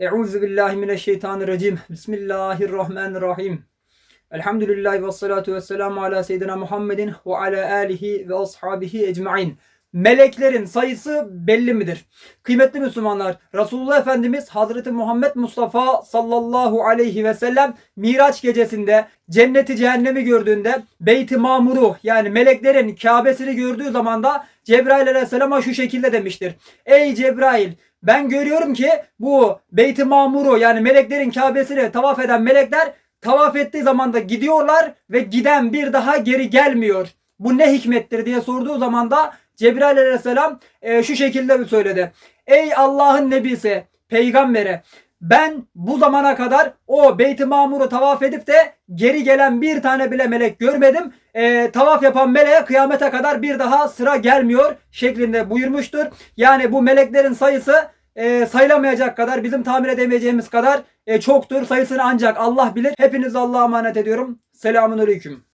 Euzu billahi mineşşeytanirracim. Bismillahirrahmanirrahim. Elhamdülillahi ve salatu ve selamu ala seyyidina Muhammedin ve ala alihi ve ashabihi ecmain. Meleklerin sayısı belli midir? Kıymetli Müslümanlar, Resulullah Efendimiz Hazreti Muhammed Mustafa sallallahu aleyhi ve sellem Miraç gecesinde cenneti cehennemi gördüğünde Beyt-i Mamur'u yani meleklerin Kabe'sini gördüğü zaman da Cebrail aleyhisselama şu şekilde demiştir. Ey Cebrail ben görüyorum ki bu Beyt-i Mamur'u yani meleklerin Kabe'sini tavaf eden melekler tavaf ettiği zaman da gidiyorlar ve giden bir daha geri gelmiyor. Bu ne hikmettir diye sorduğu zaman da Cebrail aleyhisselam e, şu şekilde söyledi. Ey Allah'ın nebisi, peygambere ben bu zamana kadar o Beyt-i Mamur'u tavaf edip de geri gelen bir tane bile melek görmedim. E, tavaf yapan meleğe kıyamete kadar bir daha sıra gelmiyor şeklinde buyurmuştur. Yani bu meleklerin sayısı e, sayılamayacak kadar bizim tahmin edemeyeceğimiz kadar e, çoktur. Sayısını ancak Allah bilir. Hepinizi Allah'a emanet ediyorum. Selamun Aleyküm.